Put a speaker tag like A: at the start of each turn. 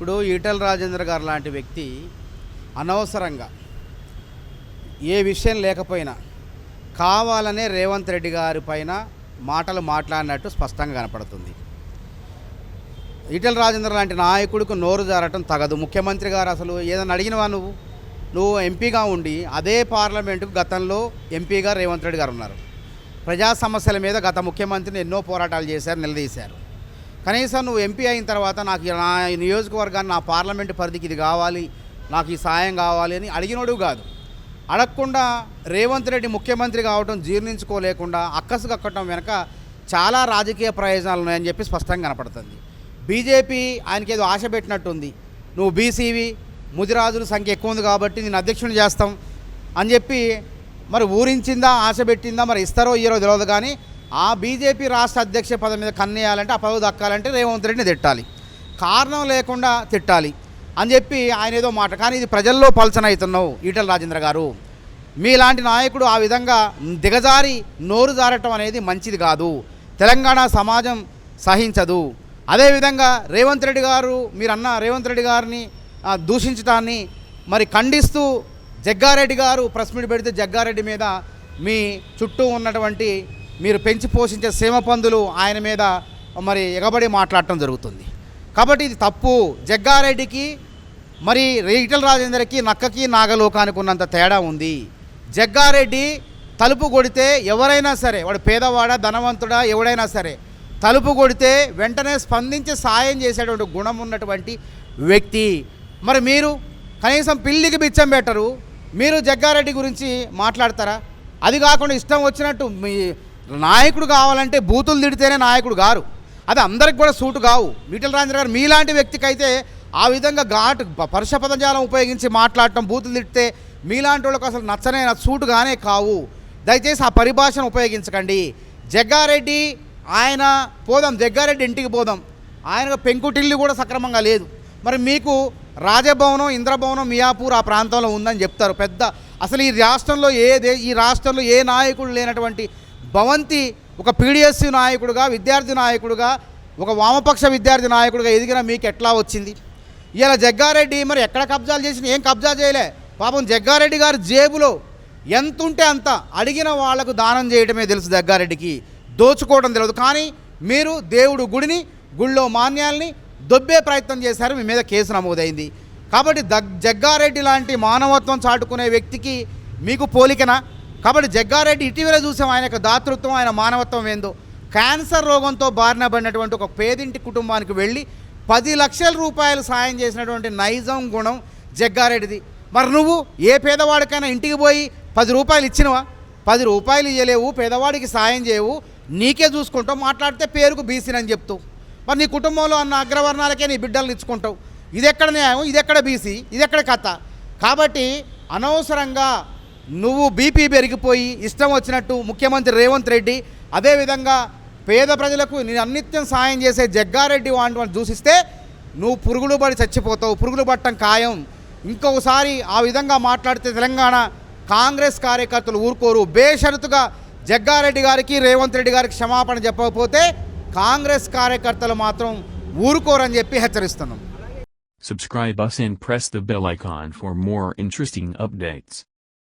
A: ఇప్పుడు ఈటల రాజేంద్ర గారు లాంటి వ్యక్తి అనవసరంగా ఏ విషయం లేకపోయినా కావాలనే రేవంత్ రెడ్డి గారి పైన మాటలు మాట్లాడినట్టు స్పష్టంగా కనపడుతుంది. ఈటల రాజేంద్ర లాంటి నాయకుడికి నోరు జారటం తగదు. ముఖ్యమంత్రి గారు అసలు ఏదైనా అడిగినవా నువ్వు? నువ్వు ఎంపీగా ఉండి అదే పార్లమెంటుకు గతంలో ఎంపీగా రేవంత్ రెడ్డి గారు ఉన్నారు. ప్రజా సమస్యల మీద గత ముఖ్యమంత్రిని ఎన్నో పోరాటాలు చేశారు నిలదీశారు. కనీసం నువ్వు ఎంపీ అయిన తర్వాత నాకు నా నియోజకవర్గాన్ని నా పార్లమెంటు పరిధికి ఇది కావాలి నాకు ఈ సాయం కావాలి అని అడిగినోడు కాదు. అడగకుండా రేవంత్ రెడ్డి ముఖ్యమంత్రి కావడం జీర్ణించుకోలేకుండా అక్కసు కక్కటం వెనక చాలా రాజకీయ ప్రయోజనాలు ఉన్నాయని చెప్పి స్పష్టంగా కనపడుతుంది. బీజేపీ ఆయనకి ఏదో ఆశ పెట్టినట్టుంది. నువ్వు బీసీవి ముదిరాజుల సంఖ్య ఎక్కువ ఉంది కాబట్టి నేను అధ్యక్షుని చేస్తాం అని చెప్పి మరి ఊరించిందా ఆశ పెట్టిందా మరి ఇస్తారో ఇయ్యరో తెలియదు కానీ ఆ బీజేపీ రాష్ట్ర అధ్యక్ష పదం మీద కన్నేయాలంటే ఆ పదవి దక్కాలంటే రేవంత్ రెడ్డిని తిట్టాలి. కారణం లేకుండా తిట్టాలి అని చెప్పి ఆయన ఏదో మాట. కానీ ఇది ప్రజల్లో పలచన అవుతున్నావు ఈటల రాజేంద్ర గారు. మీలాంటి నాయకుడు ఆ విధంగా దిగజారి నోరు జారటం అనేది మంచిది కాదు. తెలంగాణ సమాజం సహించదు. అదేవిధంగా రేవంత్ రెడ్డి గారు మీరన్న రేవంత్ రెడ్డి గారిని దూషించడాన్ని దూషించటాన్ని మరి ఖండిస్తూ జగ్గారెడ్డి గారు ప్రెస్ మీట్ పెడితే జగ్గారెడ్డి మీద మీ చుట్టూ ఉన్నటువంటి మీరు పెంచి పోషించే సీమ పందులు ఆయన మీద మరి ఎగబడి మాట్లాడటం జరుగుతుంది. కాబట్టి ఇది తప్పు. జగ్గారెడ్డికి మరి ఈటల రాజేందర్కి నక్కకి నాగలోకానికి ఉన్నంత తేడా ఉంది. జగ్గారెడ్డి తలుపు కొడితే ఎవరైనా సరే వాడు పేదవాడా ధనవంతుడా ఎవడైనా సరే తలుపు కొడితే వెంటనే స్పందించి సాయం చేసేటువంటి గుణం ఉన్నటువంటి వ్యక్తి. మరి మీరు కనీసం పిల్లికి బిచ్చం పెట్టరు. మీరు జగ్గారెడ్డి గురించి మాట్లాడతారా? అది కాకుండా ఇష్టం వచ్చినట్టు మీ నాయకుడు కావాలంటే బూతులు తిడితేనే నాయకుడు గారు. అది అందరికి కూడా సూటు కావు. ఈటల రాజేంద్ర గారు మీలాంటి వ్యక్తికి అయితే ఆ విధంగా ఘాటు ప- పరుష పదజాలం ఉపయోగించి మాట్లాడటం బూతులు తిడితే మీలాంటి వాళ్ళకి అసలు నచ్చనే సూటు కానే కావు. దయచేసి ఆ పరిభాషను ఉపయోగించకండి. జగ్గారెడ్డి ఆయన పోదాం జగ్గారెడ్డి ఇంటికి పోదాం. ఆయన పెంకుటిల్లు కూడా సక్రమంగా లేదు. మరి మీకు రాజభవనం ఇంద్రభవనం మియాపూర్ ఆ ప్రాంతంలో ఉందని చెప్తారు. పెద్ద అసలు ఈ రాష్ట్రంలో ఏ దే- ఈ రాష్ట్రంలో ఏ నాయకుడు లేనటువంటి భవంతి ఒక పీడిఎస్సి నాయకుడుగా విద్యార్థి నాయకుడుగా ఒక వామపక్ష విద్యార్థి నాయకుడిగా ఎదిగిన మీకు ఎట్లా వచ్చింది? ఇలా జగ్గారెడ్డి మరి ఎక్కడ కబ్జాలు చేసిన ఏం కబ్జా చేయలే? పాపం జగ్గారెడ్డి గారి జేబులో ఎంత ఉంటే అంత అడిగిన వాళ్ళకు దానం చేయడమే తెలుసు జగ్గారెడ్డికి. దోచుకోవడం తెలియదు కానీ మీరు దేవుడు గుడిని గుళ్ళో మాన్యాల్ని దొబ్బే ప్రయత్నం చేశారు. మీ మీద కేసు నమోదైంది. కాబట్టి దగ్ జగ్గారెడ్డి లాంటి మానవత్వం చాటుకునే వ్యక్తికి మీకు పోలికనా? కాబట్టి జగ్గారెడ్డి ఇటీవల చూసాం ఆయన యొక్క దాతృత్వం ఆయన మానవత్వం ఏందో. క్యాన్సర్ రోగంతో బారిన పడినటువంటి ఒక పేదింటి కుటుంబానికి వెళ్ళి పది లక్షల రూపాయలు సాయం చేసినటువంటి నైజం గుణం జగ్గారెడ్డిది. మరి నువ్వు ఏ పేదవాడికైనా ఇంటికి పోయి పది రూపాయలు ఇచ్చినవా? పది రూపాయలు ఇవ్వలేవు పేదవాడికి సాయం చేయవు నీకే చూసుకుంటావు మాట్లాడితే పేరుకు బీసీని చెప్తావు. మరి నీ కుటుంబంలో అన్న అగ్రవర్ణాలకే నీ బిడ్డలను ఇచ్చుకుంటావు. ఇది ఎక్కడ న్యాయం? ఇది ఎక్కడ బీసీ? ఇది ఎక్కడ కథ? కాబట్టి అనవసరంగా నువ్వు బీపీ పెరిగిపోయి ఇష్టం వచ్చినట్టు ముఖ్యమంత్రి రేవంత్ రెడ్డి అదేవిధంగా పేద ప్రజలకు నేను అన్నిత్యం సాయం చేసే జగ్గారెడ్డి వాటి దూషిస్తే నువ్వు పురుగులు పడి చచ్చిపోతావు పురుగులు పట్టడం ఖాయం. ఇంకొకసారి ఆ విధంగా మాట్లాడితే తెలంగాణ కాంగ్రెస్ కార్యకర్తలు ఊరుకోరు. బేషరతుగా జగ్గారెడ్డి గారికి రేవంత్ రెడ్డి గారికి క్షమాపణ చెప్పకపోతే కాంగ్రెస్ కార్యకర్తలు మాత్రం ఊరుకోరని చెప్పి హెచ్చరిస్తున్నాం.
B: Subscribe us and press the bell icon for more interesting updates.